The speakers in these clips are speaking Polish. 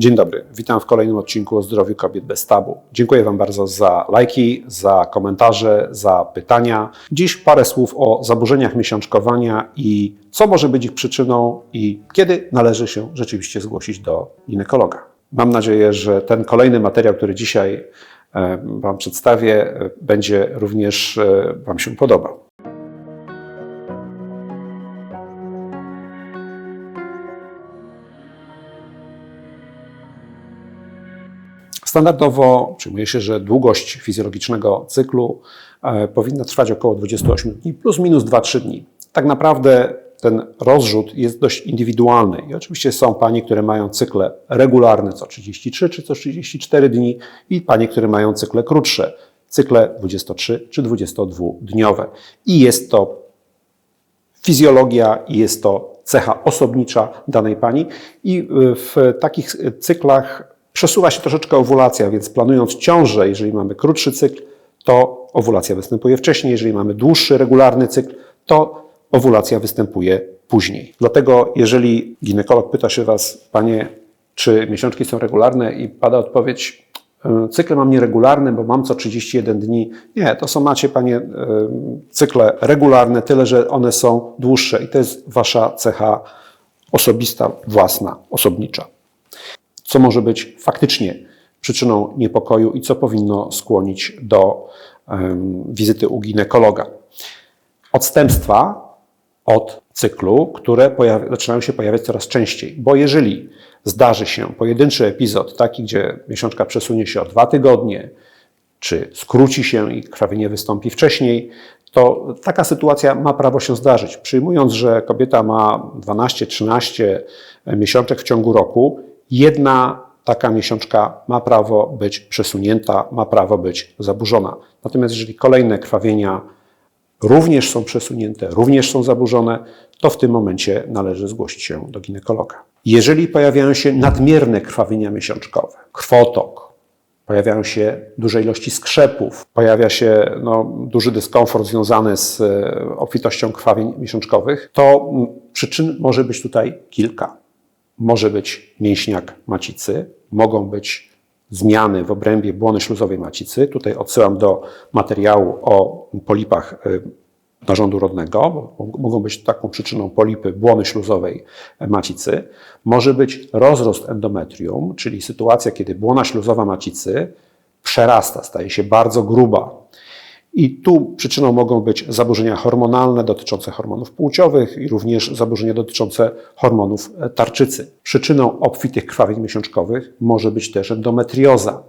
Dzień dobry, witam w kolejnym odcinku o zdrowiu kobiet bez tabu. Dziękuję Wam bardzo za lajki, za komentarze, za pytania. Dziś parę słów o zaburzeniach miesiączkowania i co może być ich przyczyną i kiedy należy się rzeczywiście zgłosić do ginekologa. Mam nadzieję, że ten kolejny materiał, który dzisiaj e, Wam przedstawię, e, będzie również e, Wam się podobał. Standardowo przyjmuje się, że długość fizjologicznego cyklu e, powinna trwać około 28 dni, plus minus 2-3 dni. Tak naprawdę ten rozrzut jest dość indywidualny i oczywiście są panie, które mają cykle regularne co 33 czy co 34 dni i panie, które mają cykle krótsze, cykle 23 czy 22-dniowe. I jest to fizjologia i jest to cecha osobnicza danej pani i w takich cyklach przesuwa się troszeczkę owulacja, więc planując ciążę, jeżeli mamy krótszy cykl, to owulacja występuje wcześniej, jeżeli mamy dłuższy, regularny cykl, to owulacja występuje później. Dlatego, jeżeli ginekolog pyta się Was, Panie, czy miesiączki są regularne i pada odpowiedź, "E, cykle mam nieregularne, bo mam co 31 dni. Nie, to są macie, Panie, e, cykle regularne, tyle, że one są dłuższe i to jest Wasza cecha osobista, własna, osobnicza co może być faktycznie przyczyną niepokoju i co powinno skłonić do wizyty u ginekologa. Odstępstwa od cyklu, które zaczynają się pojawiać coraz częściej, bo jeżeli zdarzy się pojedynczy epizod, taki, gdzie miesiączka przesunie się o dwa tygodnie, czy skróci się i krwawienie wystąpi wcześniej, to taka sytuacja ma prawo się zdarzyć. Przyjmując, że kobieta ma 12-13 miesiączek w ciągu roku, jedna taka miesiączka ma prawo być przesunięta, ma prawo być zaburzona. Natomiast jeżeli kolejne krwawienia również są przesunięte, również są zaburzone, to w tym momencie należy zgłosić się do ginekologa. Jeżeli pojawiają się nadmierne krwawienia miesiączkowe, krwotok, pojawiają się duże ilości skrzepów, pojawia się no, duży dyskomfort związany z e, obfitością krwawień miesiączkowych, to przyczyn może być tutaj kilka może być mięśniak macicy, mogą być zmiany w obrębie błony śluzowej macicy. Tutaj odsyłam do materiału o polipach y, narządu rodnego, mogą być taką przyczyną polipy błony śluzowej macicy. Może być rozrost endometrium, czyli sytuacja, kiedy błona śluzowa macicy przerasta, staje się bardzo gruba. I tu przyczyną mogą być zaburzenia hormonalne dotyczące hormonów płciowych i również zaburzenia dotyczące hormonów tarczycy. Przyczyną obfitych krwawień miesiączkowych może być też endometrioza,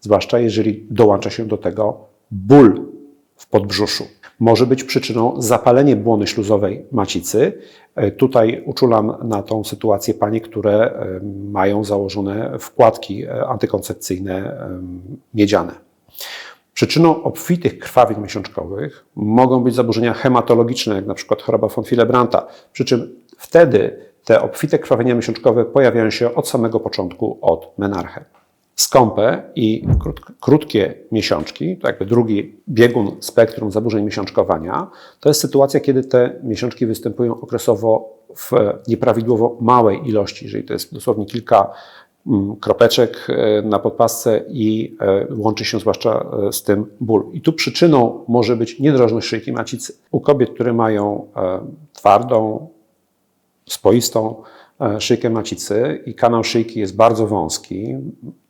zwłaszcza jeżeli dołącza się do tego ból w podbrzuszu. Może być przyczyną zapalenie błony śluzowej macicy. Tutaj uczulam na tą sytuację panie, które mają założone wkładki antykoncepcyjne miedziane. Przyczyną obfitych krwawień miesiączkowych mogą być zaburzenia hematologiczne, jak na przykład choroba von Willebrandta, przy czym wtedy te obfite krwawienia miesiączkowe pojawiają się od samego początku, od menarche. Skąpe i krótkie miesiączki, to jakby drugi biegun spektrum zaburzeń miesiączkowania, to jest sytuacja, kiedy te miesiączki występują okresowo w nieprawidłowo małej ilości, jeżeli to jest dosłownie kilka kropeczek e, na podpasce i e, łączy się zwłaszcza e, z tym ból. I tu przyczyną może być niedrożność szyjki macicy. U kobiet, które mają twardą, spoistą szyjkę macicy i kanał szyjki jest bardzo wąski,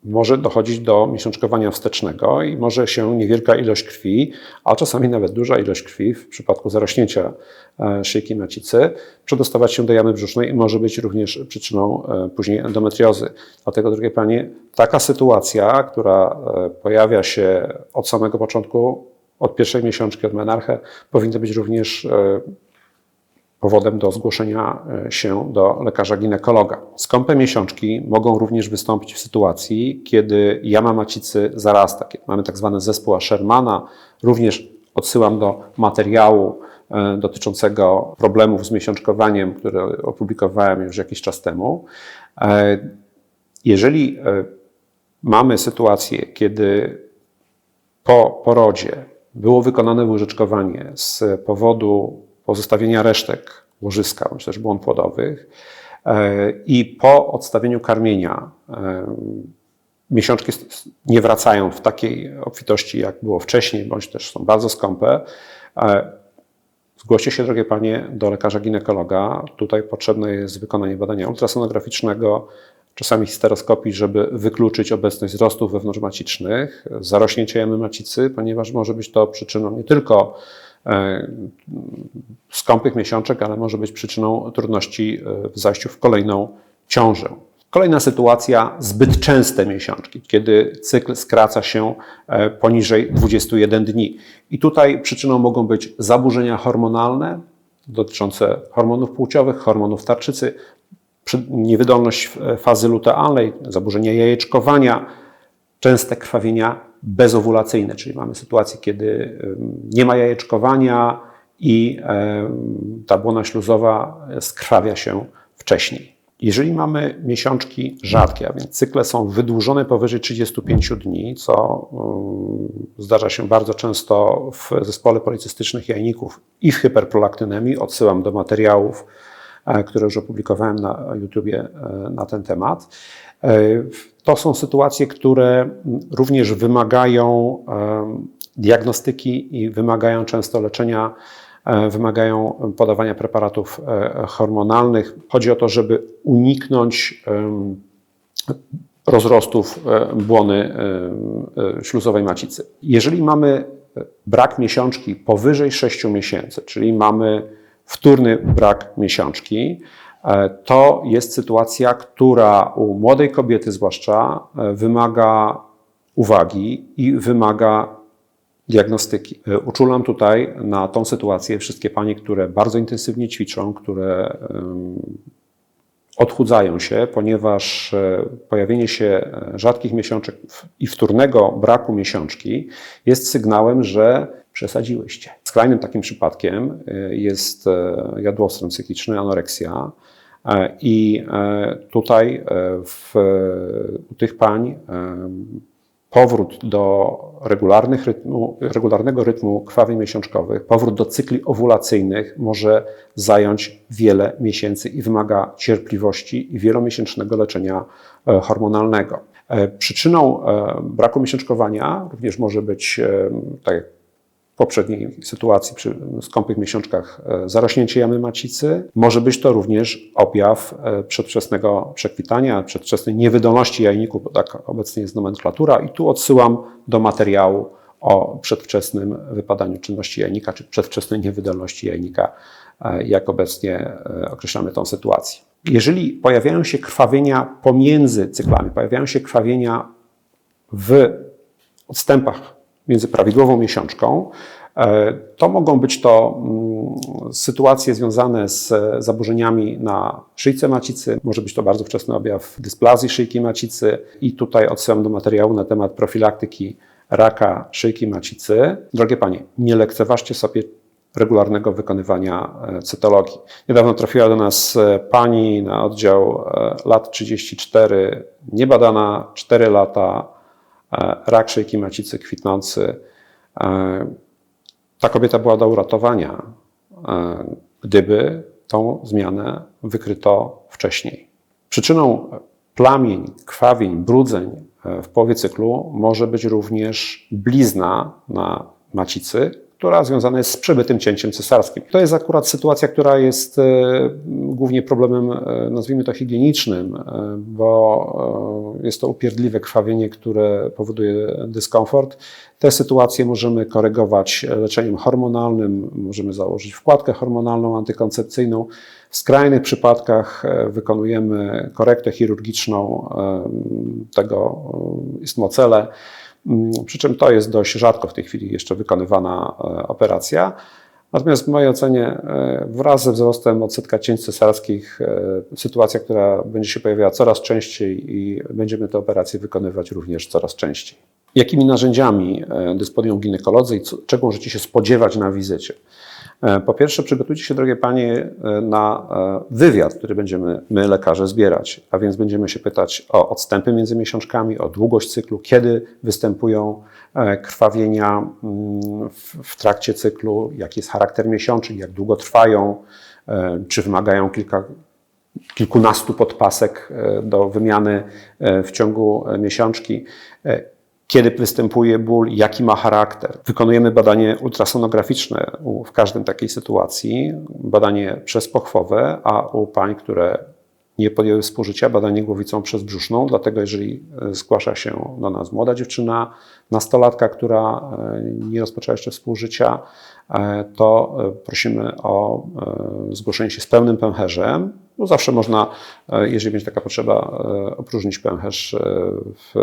może dochodzić do miesiączkowania wstecznego i może się niewielka ilość krwi, a czasami nawet duża ilość krwi w przypadku zarośnięcia e, szyjki macicy przedostawać się do jamy brzusznej i może być również przyczyną e, później endometriozy. Dlatego, drogie Panie, taka sytuacja, która pojawia się od samego początku, od pierwszej miesiączki, od menarche, powinna być również powodem do zgłoszenia e, się do lekarza ginekologa. Skąpe miesiączki mogą również wystąpić w sytuacji, kiedy jama macicy zarasta, kiedy mamy tak zwany zespół Shermana. Również odsyłam do materiału e, dotyczącego problemów z miesiączkowaniem, który opublikowałem już jakiś czas temu. E, jeżeli mamy sytuację, kiedy po porodzie było wykonane łyżeczkowanie z powodu pozostawienia resztek łożyska bądź też błon płodowych, E, I po odstawieniu karmienia e, miesiączki nie wracają w takiej obfitości, jak było wcześniej, bądź też są bardzo skąpe. E, zgłoście się, drogie panie, do lekarza ginekologa. Tutaj potrzebne jest wykonanie badania ultrasonograficznego, czasami histeroskopii, żeby wykluczyć obecność wzrostów wewnątrzmacicznych, zarośnięcia jamy macicy, ponieważ może być to przyczyną nie tylko skąpych miesiączek, ale może być przyczyną trudności e, w zajściu w kolejną ciążę. Kolejna sytuacja, zbyt częste miesiączki, kiedy cykl skraca się e, poniżej 21 dni. I tutaj przyczyną mogą być zaburzenia hormonalne dotyczące hormonów płciowych, hormonów tarczycy, niewydolność fazy lutealnej, zaburzenia jajeczkowania, częste krwawienia bezowulacyjne, czyli mamy sytuację, kiedy nie ma jajeczkowania i ta błona śluzowa skrwawia się wcześniej. Jeżeli mamy miesiączki rzadkie, a więc cykle są wydłużone powyżej 35 dni, co zdarza się bardzo często w zespole policystycznych jajników i w hiperprolaktynemii, odsyłam do materiałów, które już opublikowałem na YouTubie e, na ten temat. E, to są sytuacje, które również wymagają diagnostyki i wymagają często leczenia, e, wymagają podawania preparatów e, hormonalnych. Chodzi o to, żeby uniknąć rozrostów błony śluzowej macicy. Jeżeli mamy brak miesiączki powyżej 6 miesięcy, czyli mamy wtórny brak miesiączki, E, to jest sytuacja, która u młodej kobiety zwłaszcza e, wymaga uwagi i wymaga diagnostyki. E, uczulam tutaj na tą sytuację wszystkie panie, które bardzo intensywnie ćwiczą, które odchudzają się, ponieważ pojawienie się rzadkich miesiączek i wtórnego braku miesiączki jest sygnałem, że przesadziłyście. Skrajnym takim przypadkiem jest jadłostron cykliczny, anoreksja, E, I e, tutaj e, w, u tych pań powrót do regularnych rytmu, regularnego rytmu krwawień miesiączkowych, powrót do cykli owulacyjnych może zająć wiele miesięcy i wymaga cierpliwości i wielomiesięcznego leczenia hormonalnego. Przyczyną braku miesiączkowania również może być, tak jak poprzedniej sytuacji przy skąpych miesiączkach e, zarośnięcie jamy macicy. Może być to również objaw e, przedwczesnego przekwitania, przedwczesnej niewydolności jajników, bo tak obecnie jest nomenklatura. I tu odsyłam do materiału o przedwczesnym wypadaniu czynności jajnika, czy przedwczesnej niewydolności jajnika, e, jak obecnie określamy tą sytuację. Jeżeli pojawiają się krwawienia pomiędzy cyklami, pojawiają się krwawienia w odstępach między prawidłową miesiączką. E, to mogą być to mm, sytuacje związane z zaburzeniami na szyjce macicy, może być to bardzo wczesny objaw dysplazji szyjki macicy i tutaj odsyłam do materiału na temat profilaktyki raka szyjki macicy. Drogie Panie, nie lekceważcie sobie regularnego wykonywania e, cytologii. Niedawno trafiła do nas e, pani na oddział lat 34, niebadana 4 lata, E, rak szyjki macicy kwitnący. E, ta kobieta była do uratowania, e, gdyby tą zmianę wykryto wcześniej. Przyczyną plamień, krwawień, brudzeń w połowie cyklu może być również blizna na macicy, która związana jest z przebytym cięciem cesarskim. To jest akurat sytuacja, która jest e, głównie problemem, e, nazwijmy to higienicznym, e, bo jest to upierdliwe krwawienie, które powoduje dyskomfort. Te sytuacje możemy korygować leczeniem hormonalnym, możemy założyć wkładkę hormonalną, antykoncepcyjną. W skrajnych przypadkach wykonujemy korektę chirurgiczną tego istmocele. Przy czym to jest dość rzadko w tej chwili jeszcze wykonywana e, operacja. Natomiast w mojej ocenie e, wraz ze wzrostem odsetka cięć cesarskich e, sytuacja, która będzie się pojawiała coraz częściej i będziemy te operacje wykonywać również coraz częściej. Jakimi narzędziami dysponują ginekolodzy i czego możecie się spodziewać na wizycie? E, po pierwsze, przygotujcie się, drogie panie, e, na e, wywiad, który będziemy my, lekarze, zbierać. A więc będziemy się pytać o odstępy między miesiączkami, o długość cyklu, kiedy występują krwawienia mm, w trakcie cyklu, jaki jest charakter miesiączek, jak długo trwają, czy wymagają kilka kilkunastu podpasek do wymiany w ciągu miesiączki. Kiedy występuje ból, jaki ma charakter. Wykonujemy badanie ultrasonograficzne w każdym takiej sytuacji, badanie przezpochwowe, a u pań, które nie podjęły współżycia, badanie głowicą przezbrzuszną. Dlatego, jeżeli e, zgłasza się do nas młoda dziewczyna, nastolatka, która e, nie rozpoczęła jeszcze współżycia, e, to prosimy o zgłoszenie się z pełnym pęcherzem. No zawsze można, e, jeżeli będzie taka potrzeba, e, opróżnić pęcherz e, w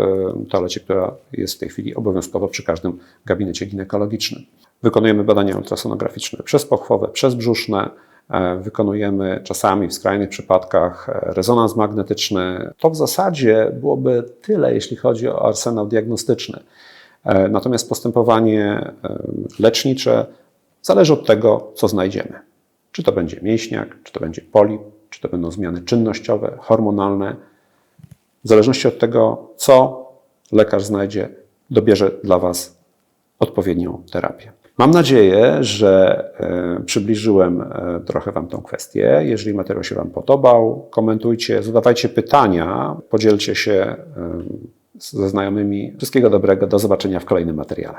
toalecie, która jest w tej chwili obowiązkowo przy każdym gabinecie ginekologicznym. Wykonujemy badania ultrasonograficzne przezpochwowe, przezbrzuszne, Wykonujemy czasami w skrajnych przypadkach rezonans magnetyczny. To w zasadzie byłoby tyle, jeśli chodzi o arsenał diagnostyczny. Natomiast postępowanie lecznicze zależy od tego, co znajdziemy. Czy to będzie mięśniak, czy to będzie polip, czy to będą zmiany czynnościowe, hormonalne. W zależności od tego, co lekarz znajdzie, dobierze dla Was odpowiednią terapię. Mam nadzieję, że e, przybliżyłem e, trochę Wam tą kwestię. Jeżeli materiał się Wam podobał, komentujcie, zadawajcie pytania, podzielcie się e, ze znajomymi. Wszystkiego dobrego, do zobaczenia w kolejnym materiale.